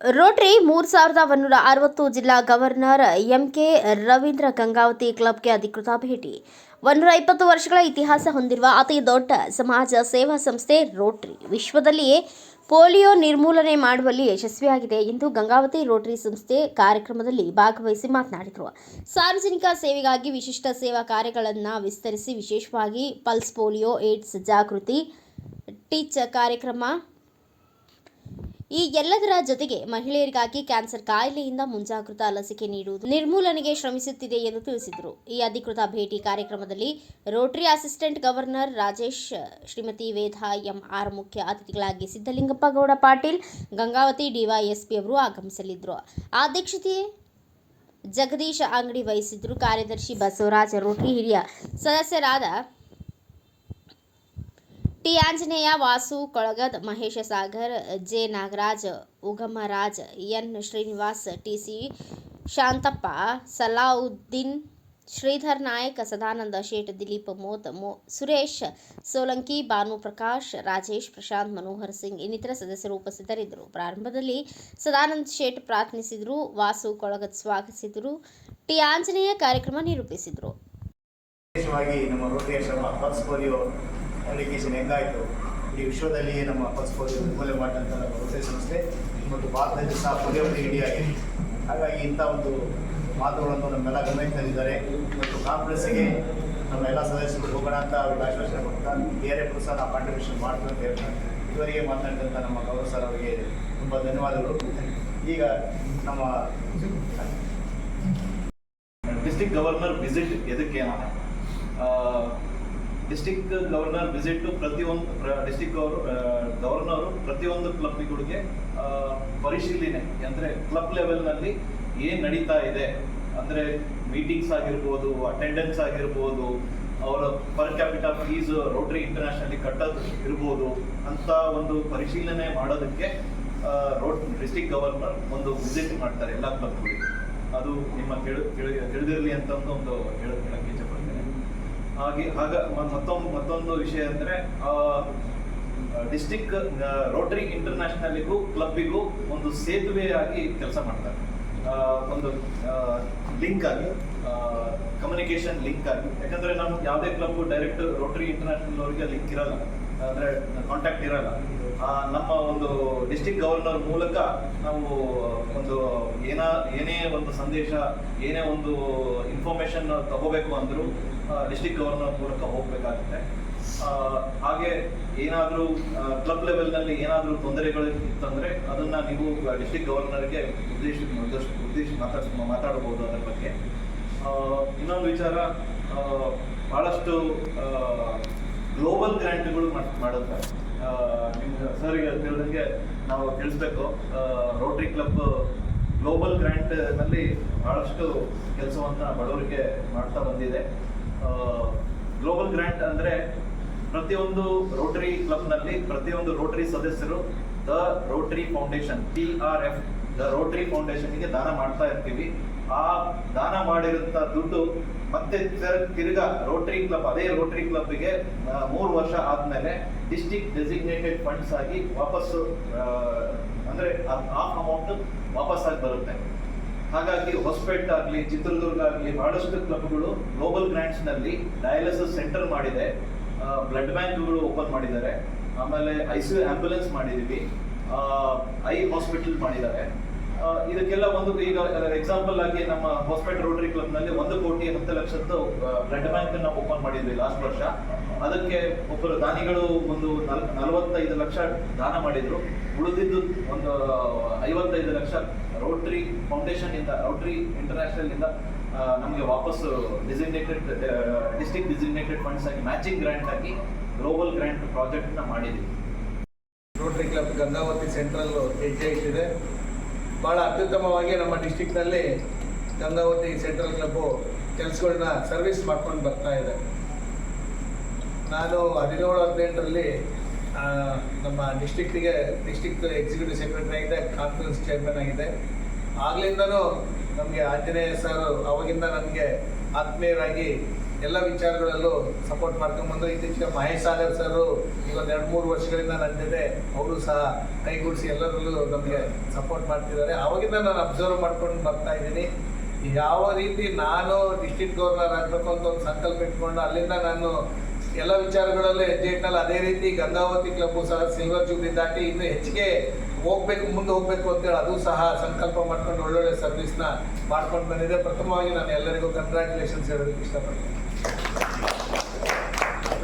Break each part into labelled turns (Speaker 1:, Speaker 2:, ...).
Speaker 1: Rotary ಮೂರು ಸಾವಿರದ ಒಂದೂರ ಅರವತ್ತು ಜಿಲ್ಲಾ governor M K Ravindra Gangavathi ಕ್ಲಬ್ಗೆ ಅಧಿಕೃತ ಭೇಟಿ. ಒಂದೂರ ಇಪ್ಪತ್ತು ವರ್ಷಗಳ ಇತಿಹಾಸ ಹೊಂದಿರುವ ಅತಿ ದೊಡ್ಡ ಸಮಾಜ ಸೇವಾ ಸಂಸ್ಥೆ ರೋಟರಿ. ವಿಶ್ವದಲ್ಲಿಯೇ ಪೋಲಿಯೋ ನಿರ್ಮೂಲನೆ ಮಾಡುವಲ್ಲಿ ಯಶಸ್ವಿಯಾಗಿದೆ ಎಂದು ಗಂಗಾವತಿ ರೋಟರಿ ಸಂಸ್ಥೆ ಕಾರ್ಯಕ್ರಮದಲ್ಲಿ ಭಾಗವಹಿಸಿ ಮಾತನಾಡಿದರು. ಸಾರ್ವಜನಿಕ ಸೇವೆಗಾಗಿ ವಿಶಿಷ್ಟ ಸೇವಾ ಕಾರ್ಯಗಳನ್ನು ವಿಸ್ತರಿಸಿ ವಿಶೇಷವಾಗಿ ಪಲ್ಸ್ ಪೋಲಿಯೋ, ಏಡ್ಸ್ ಜಾಗೃತಿ, ಟೀಚ್ ಕಾರ್ಯಕ್ರಮ ಈ ಎಲ್ಲದರ ಜೊತೆಗೆ ಮಹಿಳೆಯರಿಗಾಗಿ ಕ್ಯಾನ್ಸರ್ ಕಾಯಿಲೆಯಿಂದ ಮುಂಜಾಗೃತಾ ಲಸಿಕೆ ನೀಡುವುದು ನಿರ್ಮೂಲನೆಗೆ ಶ್ರಮಿಸುತ್ತಿದೆ ಎಂದು ತಿಳಿಸಿದರು. ಈ ಅಧಿಕೃತ ಭೇಟಿ ಕಾರ್ಯಕ್ರಮದಲ್ಲಿ rotary assistant governor Rajesh, Shrimati Vedha M R ಮುಖ್ಯ ಅತಿಥಿಗಳಾಗಿ ಸಿದ್ದಲಿಂಗಪ್ಪ ಗೌಡ ಪಾಟೀಲ್, ಗಂಗಾವತಿ ಡಿವೈಎಸ್ಪಿ ಅವರು ಆಗಮಿಸಲಿದ್ದರು. ಅಧ್ಯಕ್ಷತೆ ಜಗದೀಶ ಅಂಗಡಿ ವಹಿಸಿದ್ರು ಕಾರ್ಯದರ್ಶಿ ಬಸವರಾಜ ರೋಟರಿ ಹಿರಿಯ ಸದಸ್ಯರಾದ T Anjaneya, Vasu, Kolagad Mahesha Sagar J Nagaraj, Ugamaraj, N Srinivas T C Shantappa, Salauddin, Sridhar Nayak, Sadananda Shet, Dilip ಮೋತ್ ಮೋ ಸುರೇಶ್, ಸೋಲಂಕಿ ಭಾನು ಪ್ರಕಾಶ್, ರಾಜೇಶ್ ಪ್ರಶಾಂತ್, ಮನೋಹರ್ ಸಿಂಗ್ ಇನ್ನಿತರ ಸದಸ್ಯರು ಉಪಸ್ಥಿತರಿದ್ದರು. ಪ್ರಾರಂಭದಲ್ಲಿ ಸದಾನಂದ ಶೇಟ್ ಪ್ರಾರ್ಥನಿಸಿದರು ವಾಸು ಕೊಳಗದ್ ಸ್ವಾಗತಿಸಿದರು, ಟಿ ಆಂಜನೇಯ ಕಾರ್ಯಕ್ರಮ ನಿರೂಪಿಸಿದರು.
Speaker 2: ಅಪ್ಲಿಕೇಶನ್ ಹೆಂಗಾಯಿತು? ಇಡೀ ವಿಶ್ವದಲ್ಲಿಯೇ ನಮ್ಮ ಪಲ್ಸ್ ಪೋಲಿಯೋ ನಿರ್ಮೂಲನೆ ಮಾಡಿದಂಥ ರೋಟರಿ ಸಂಸ್ಥೆ ಮತ್ತು ಭಾರತದಲ್ಲಿ ಸಹ ಪೋಲಿಯೋ ಫ್ರೀ ಇಡಿಯಾಗಿದೆ ಹಾಗಾಗಿ ಇಂಥ ಒಂದು ಮಾತುಗಳನ್ನು ನಮ್ಮೆಲ್ಲ ಗಮನಿಸ್ತಿದ್ದಾರೆ ಮತ್ತು ಕಾನ್ಫರೆನ್ಸ್ಗೆ ನಮ್ಮ ಎಲ್ಲ ಸದಸ್ಯರು ಹೋಗೋಣ ಅಂತ ಅವ್ರಿಗೆ ಆಶ್ವಾಸನೆ ಕೊಡ್ತಾ ಬೇರೆ ಕೂಡ ಸಹ ನಾವು ಕಾಂಟ್ರಿಬ್ಯೂಷನ್ ಮಾಡ್ತೀವಿ ಅಂತ ಹೇಳ್ತಾರೆ ಇದುವರೆಗೆ ಮಾತನಾಡಿದಂಥ ನಮ್ಮ ಗೌರವ ಸರ್ ಅವರಿಗೆ ತುಂಬ ಧನ್ಯವಾದಗಳು. ಈಗ ನಮ್ಮ
Speaker 3: ಡಿಸ್ಟಿಕ್ ಗವರ್ನರ್ ವಿಸಿಟ್ ಎದಕ್ಕೆ? ಡಿಸ್ಟಿಕ್ ಗವರ್ನರ್ ವಿಸಿಟ್ ಪ್ರತಿಯೊಂದು ಡಿಸ್ಟಿಕ್ ಗವರ್ ಗವರ್ನರು ಪ್ರತಿಯೊಂದು ಕ್ಲಬ್ಗಳಿಗೆ ಪರಿಶೀಲನೆ, ಅಂದ್ರೆ ಕ್ಲಬ್ ಲೆವೆಲ್ನಲ್ಲಿ ಏನ್ ನಡೀತಾ ಇದೆ, ಅಂದ್ರೆ ಮೀಟಿಂಗ್ಸ್ ಆಗಿರ್ಬೋದು ಅಟೆಂಡೆನ್ಸ್ ಆಗಿರ್ಬೋದು, ಅವರ per capital fees rotary international ಕಟ್ಟೋದು ಇರ್ಬೋದು, ಅಂತ ಒಂದು ಪರಿಶೀಲನೆ ಮಾಡೋದಕ್ಕೆ ರೋಡ್ ಡಿಸ್ಟಿಕ್ ಗವರ್ನರ್ ಒಂದು ವಿಸಿಟ್ ಮಾಡ್ತಾರೆ ಎಲ್ಲ ಕ್ಲಬ್ಗಳಿಗೆ ಅದು ನಿಮ್ಮ ತಿಳಿದಿರಲಿ ಅಂತ ಒಂದು ಹೇಳಕ್ಕೆ ಇಚ್ಛೆಪಡ್ತೇನೆ ಹಾಗೆ, ಹಾಗ ಮತ್ತೊಂದು ಮತ್ತೊಂದು ವಿಷಯ ಅಂದ್ರೆ ಡಿಸ್ಟಿಕ್ ರೋಟರಿ ಇಂಟರ್ನ್ಯಾಷನಲ್ಗೂ, ಕ್ಲಬ್ಬಿಗೂ ಒಂದು ಸೇತುವೆಯಾಗಿ ಕೆಲಸ ಮಾಡ್ತಾರೆ. ಒಂದು ಲಿಂಕ್ ಆಗಿ ಕಮ್ಯುನಿಕೇಶನ್ ಲಿಂಕ್ ಆಗಿ. ಯಾಕಂದ್ರೆ ನಮ್ಗೆ ಯಾವುದೇ ಕ್ಲಬ್ ಡೈರೆಕ್ಟ್ ರೋಟರಿ ಇಂಟರ್ನ್ಯಾಷನಲ್ ಅವರಿಗೆ ಲಿಂಕ್ ಇರಲ್ಲ. ಅಂದ್ರೆ ಕಾಂಟ್ಯಾಕ್ಟ್ ಇರಲ್ಲ. ನಮ್ಮ ಒಂದು ಡಿಸ್ಟಿಕ್ ಗವರ್ನರ್ ಮೂಲಕ ನಾವು ಒಂದು ಏನ, ಏನೇ ಒಂದು ಸಂದೇಶ, ಏನೇ ಒಂದು ಇನ್ಫಾರ್ಮೇಶನ್ ತಗೋಬೇಕು ಅಂದರೂ ಡಿಸ್ಟಿಕ್ ಗವರ್ನರ್ ಮೂಲಕ ಹೋಗಬೇಕಾಗುತ್ತೆ. ಹಾಗೆ ಏನಾದರೂ ಕ್ಲಬ್ ಲೆವೆಲ್ನಲ್ಲಿ ಏನಾದರೂ ತೊಂದರೆಗಳು ಇತ್ತಂದರೆ ಅದನ್ನ ನೀವು ಡಿಸ್ಟಿಕ್ ಗವರ್ನರ್ಗೆ ಉದ್ದೇಶ, ಉದ್ದೇಶ- ಮಾತಾಡ್ ಮಾತಾಡಬಹುದು ಅದರ ಬಗ್ಗೆ. ಇನ್ನೊಂದು ವಿಚಾರ ಭಾಳಷ್ಟು ಗ್ರ್ಯಾಂಟ್ಗಳು ಮಾಡುತ್ತೆ. ಸರ್ ಸರ್ಗೆ ತಿಳಿದಂಗೆ ನಾವು ತಿಳಿಸ್ಬೇಕು. ರೋಟರಿ ಕ್ಲಬ್ ಗ್ಲೋಬಲ್ ಗ್ರ್ಯಾಂಟ್ನಲ್ಲಿ ಬಹಳಷ್ಟು ಕೆಲಸವನ್ನ ಬಡವರಿಗೆ ಮಾಡ್ತಾ ಬಂದಿದೆ. ಗ್ಲೋಬಲ್ ಗ್ರ್ಯಾಂಟ್ ಅಂದ್ರೆ ಪ್ರತಿಯೊಂದು ರೋಟರಿ ಕ್ಲಬ್ನಲ್ಲಿ ಪ್ರತಿಯೊಂದು ರೋಟರಿ ಸದಸ್ಯರು the rotary foundation T R F the rotary ಫೌಂಡೇಶನ್ಗೆ ದಾನ ಮಾಡ್ತಾ ಇರ್ತೀವಿ. ಆ ದಾನ ಮಾಡಿರುವಂಥ ದುಡ್ಡು ಮತ್ತೆ ತಿರ್- ತಿರ್ಗಾ ರೋಟರಿ ಕ್ಲಬ್ ಅದೇ ರೋಟರಿ ಕ್ಲಬ್ಗೆ ಮೂರು ವರ್ಷ ಆದ್ಮೇಲೆ ಡಿಸ್ಟಿಕ್ ಡೆಸಿಗ್ನೇಟೆಡ್ ಫಂಡ್ಸ್ ಆಗಿ ವಾಪಸ್ಸು ಆ, ಅಂದ್ರೆ ಆ ಅಮೌಂಟ್ ವಾಪಸ್ ಆಗಿ ಬರುತ್ತೆ. ಹಾಗಾಗಿ ಹೊಸಪೇಟೆ ಆಗಲಿ ಚಿತ್ರದುರ್ಗ ಆಗಲಿ ಬಹಳಷ್ಟು ಕ್ಲಬ್ಗಳು ಗ್ಲೋಬಲ್ ಗ್ರಾಂಟ್ಸ್ನಲ್ಲಿ ಡಯಾಲಿಸಿಸ್ ಸೆಂಟರ್ ಮಾಡಿದೆ. ಬ್ಲಡ್ ಬ್ಯಾಂಕ್ಗಳು ಓಪನ್ ಮಾಡಿದ್ದಾರೆ. ಆಮೇಲೆ ಐ ಸಿ ಯು ಆಂಬ್ಯುಲೆನ್ಸ್ ಮಾಡಿದೀವಿ. ಐ ಹಾಸ್ಪಿಟಲ್ ಮಾಡಿದ್ದಾರೆ. ಇದಕ್ಕೆಲ್ಲ ಒಂದು ಈಗ ಎಕ್ಸಾಂಪಲ್ ಆಗಿ ನಮ್ಮ ಹೊಸಪೇಟೆ ರೋಟರಿ ಕ್ಲಬ್ನಲ್ಲಿ ಒಂದು ಕೋಟಿ ಹತ್ತು ಲಕ್ಷದ್ದು ಬ್ಲಡ್ ಬ್ಯಾಂಕ್ ಅನ್ನ ಓಪನ್ ಮಾಡಿದ್ವಿ ಲಾಸ್ಟ್ ವರ್ಷ. ಅದಕ್ಕೆ ಒಬ್ಬರು ದಾನಿಗಳು ಒಂದು ನಲ್- ನಲವತ್ತೈದು ಲಕ್ಷ ದಾನ ಮಾಡಿದ್ರು. ಉಳಿದಿದ್ದು ಒಂದು, ಐವತ್ತೈದು ಲಕ್ಷ ರೋಟರಿ ಫೌಂಡೇಶನ್ ಇಂದ ರೋಟರಿ ಇಂಟರ್ನ್ಯಾಷನಲ್ ಇಂದ ನಮಗೆ ವಾಪಸ್ ಡಿಸಿಗ್ನೇಟೆಡ್ ಡಿಸ್ಟಿಕ್ ಡಿಸಿಗ್ನೇಟೆಡ್ ಫಂಡ್ಸ್ ಆಗಿ ಮ್ಯಾಚಿಂಗ್ ಗ್ರಾಂಟ್ ಆಗಿ ಗ್ಲೋಬಲ್ ಗ್ರಾಂಟ್ ಪ್ರಾಜೆಕ್ಟ್ನ ಮಾಡಿದ್ವಿ.
Speaker 4: ರೋಟರಿ ಕ್ಲಬ್ ಗಂಗಾವತಿ ಸೆಂಟ್ರಲ್ ಹೆಜ್ಜೆ ಇಟ್ಟಿದೆ ಭಾಳ ಅತ್ಯುತ್ತಮವಾಗಿ ನಮ್ಮ ಡಿಸ್ಟಿಕ್ನಲ್ಲಿ ಗಂಗಾವತಿ ಸೆಂಟ್ರಲ್ ಕ್ಲಬ್ಬು ಕೆಲಸಗಳನ್ನ ಸರ್ವಿಸ್ ಮಾಡ್ಕೊಂಡು ಬರ್ತಾ ಇದೆ. ನಾನು ಹದಿನೇಳು, ಹದಿನೆಂಟರಲ್ಲಿ ನಮ್ಮ ಡಿಸ್ಟಿಕ್ಟಿಗೆ ಡಿಸ್ಟಿಕ್ ಎಕ್ಸಿಕ್ಯೂಟಿವ್ ಸೆಕ್ರೆಟರಿ ಆಗಿದೆ, ಕಾನ್ಫರೆನ್ಸ್ ಚೇರ್ಮನ್ ಆಗಿದೆ. ಆಗ್ಲಿಂದನೂ ನಮಗೆ ಆಂಜನೇಯ ಸರ್ ಅವಾಗಿಂದ ನನಗೆ ಆತ್ಮೀಯರಾಗಿ ಎಲ್ಲ ವಿಚಾರಗಳಲ್ಲೂ ಸಪೋರ್ಟ್ ಮಾಡ್ಕೊಂಡ್ಬಂದು ಇತ್ತೀಚೆಗೆ ಮಹೇಶ್ ಸಾಗರ್ ಸರು ಈಗ ಎರಡು ಮೂರು ವರ್ಷಗಳಿಂದ ನನ್ನ ಜೊತೆ ಅವರು ಸಹ ಕೈಗೂಡಿಸಿ ಎಲ್ಲರಲ್ಲೂ ನಮಗೆ ಸಪೋರ್ಟ್ ಮಾಡ್ತಿದ್ದಾರೆ. ಅವಾಗಿಂದ ನಾನು ಅಬ್ಸರ್ವ್ ಮಾಡ್ಕೊಂಡು ಬರ್ತಾ ಇದ್ದೀನಿ. ಯಾವ ರೀತಿ ನಾನು ಡಿಸ್ಟಿಕ್ ಗವರ್ನರ್ ಆಗಬೇಕು ಅಂತ ಒಂದು ಸಂಕಲ್ಪ ಇಟ್ಕೊಂಡು ಅಲ್ಲಿಂದ ನಾನು ಎಲ್ಲ ವಿಚಾರಗಳಲ್ಲೂ ಹೆಜ್ಜೆ ಇಟ್ಟಲ್ಲ ಅದೇ ರೀತಿ ಗಂಗಾವತಿ ಕ್ಲಬ್ಬು ಸಹ ಸಿಲ್ವರ್ ಜೂಬ್ಲಿ ದಾಟಿ ಇನ್ನು ಹೆಚ್ಚಿಗೆ ಹೋಗ್ಬೇಕು, ಮುಂದೆ ಹೋಗ್ಬೇಕು ಅಂತೇಳಿ ಅದು ಸಹ ಸಂಕಲ್ಪ ಮಾಡ್ಕೊಂಡು ಒಳ್ಳೊಳ್ಳೆ ಸರ್ವಿಸ್ನ ಮಾಡ್ಕೊಂಡು ಬಂದಿದೆ. ಪ್ರಥಮವಾಗಿ ನಾನು ಎಲ್ಲರಿಗೂ ಕಂಗ್ರ್ಯಾಚುಲೇಷನ್ಸ್ ಹೇಳೋದಕ್ಕೆ ಇಷ್ಟಪಡ್ತೀನಿ.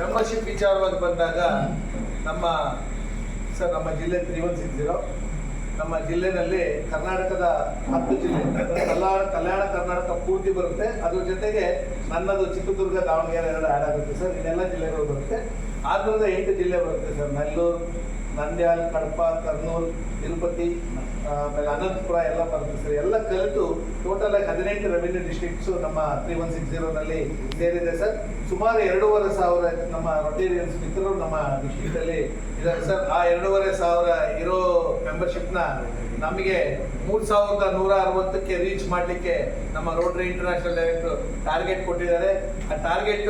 Speaker 4: ಮೆಂಬರ್ಶಿಪ್ ವಿಚಾರವಾಗಿ ಬಂದಾಗ ನಮ್ಮ ಸರ್, ನಮ್ಮ ಜಿಲ್ಲೆ ತ್ರೀ ಒನ್ ಸಿಕ್ಸ್ ಜೀರೋ ನಮ್ಮ ಜಿಲ್ಲೆನಲ್ಲಿ ಕರ್ನಾಟಕದ ಹತ್ತು ಜಿಲ್ಲೆ ಕಲ್ಯಾಣ ಕಲ್ಯಾಣ ಕರ್ನಾಟಕ ಪೂರ್ತಿ ಬರುತ್ತೆ. ಅದ್ರ ಜೊತೆಗೆ ನನ್ನದು ಚಿತ್ರದುರ್ಗ, ದಾವಣಗೆರೆ ಎರಡು ಆ್ಯಡ್ ಆಗುತ್ತೆ ಸರ್. ಇನ್ನೆಲ್ಲ ಜಿಲ್ಲೆಗಳು ಬರುತ್ತೆ. ಆದ್ರಿಂದ ಎಂಟು ಜಿಲ್ಲೆ ಬರುತ್ತೆ ಸರ್. ನೆಲ್ಲೂರು ನಂದ್ಯಾಲ್ ಕಡಪ ಕರ್ನೂಲ್, ತಿರುಪತಿ ಆಮೇಲೆ ಅನಂತಪುರ ಎಲ್ಲ ಬರ್ತದೆ ಸರ್ ಎಲ್ಲ ಕಲಿತು ಟೋಟಲ್ ಆಗಿ ಹದಿನೆಂಟು ರೆವಿನ್ಯೂ ಡಿಸ್ಟ್ರಿಕ್ಟ್ಸು ನಮ್ಮ ತ್ರೀ ಒನ್ ಸಿಕ್ಸ್ ಜೀರೋನಲ್ಲಿ ಸೇರಿದೆ ಸರ್. ಸುಮಾರು ಎರಡೂವರೆ ಸಾವಿರ ನಮ್ಮ ರೊಟೇರಿಯನ್ಸ್ ಮಿತ್ರರು ನಮ್ಮ ಡಿಸ್ಟ್ರಿಕ್ಟಲ್ಲಿ ಇದ್ದಾರೆ ಸರ್. ಆ ಎರಡೂವರೆ ಸಾವಿರ ಇರೋ ಮೆಂಬರ್ಶಿಪ್ನ ನಮಗೆ ಮೂರು ಸಾವಿರದ ನೂರ ಅರವತ್ತಕ್ಕೆ ರೀಚ್ ಮಾಡಲಿಕ್ಕೆ ನಮ್ಮ ರೋಟರಿ ಇಂಟರ್ನ್ಯಾಷನಲ್ ಡೈರೆಕ್ಟರ್ ಟಾರ್ಗೆಟ್ ಕೊಟ್ಟಿದ್ದಾರೆ. ಆ ಟಾರ್ಗೆಟ್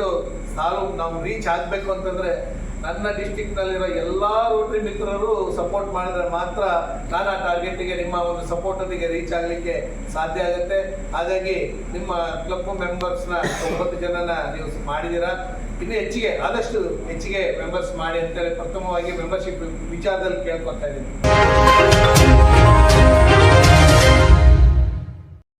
Speaker 4: ಸಾಲು ನಾವು ರೀಚ್ ಆಗಬೇಕು ಅಂತಂದ್ರೆ ನನ್ನ ಡಿಸ್ಟಿಕ್ನಲ್ಲಿರೋ ಎಲ್ಲ ರೋಟರಿ ಮಿತ್ರರು ಸಪೋರ್ಟ್ ಮಾಡಿದ್ರೆ ಮಾತ್ರ ನಾನು ಆ ಟಾರ್ಗೆಟಿಗೆ ನಿಮ್ಮ ಒಂದು ಸಪೋರ್ಟೊಂದಿಗೆ ರೀಚ್ ಆಗಲಿಕ್ಕೆ ಸಾಧ್ಯ ಆಗುತ್ತೆ. ಹಾಗಾಗಿ ನಿಮ್ಮ ಕ್ಲಬ್ ಮೆಂಬರ್ಸ್ನ ಒಂಬತ್ತು ಜನನ ನೀವು ಮಾಡಿದ್ದೀರಾ? ಇನ್ನು ಹೆಚ್ಚಿಗೆ, ಆದಷ್ಟು ಹೆಚ್ಚಿಗೆ ಮೆಂಬರ್ಸ್ ಮಾಡಿ ಅಂತೇಳಿ ಪ್ರಥಮವಾಗಿ ಮೆಂಬರ್ಶಿಪ್ ವಿಚಾರದಲ್ಲಿ ಕೇಳ್ಕೊತಾ ಇದ್ದೀನಿ.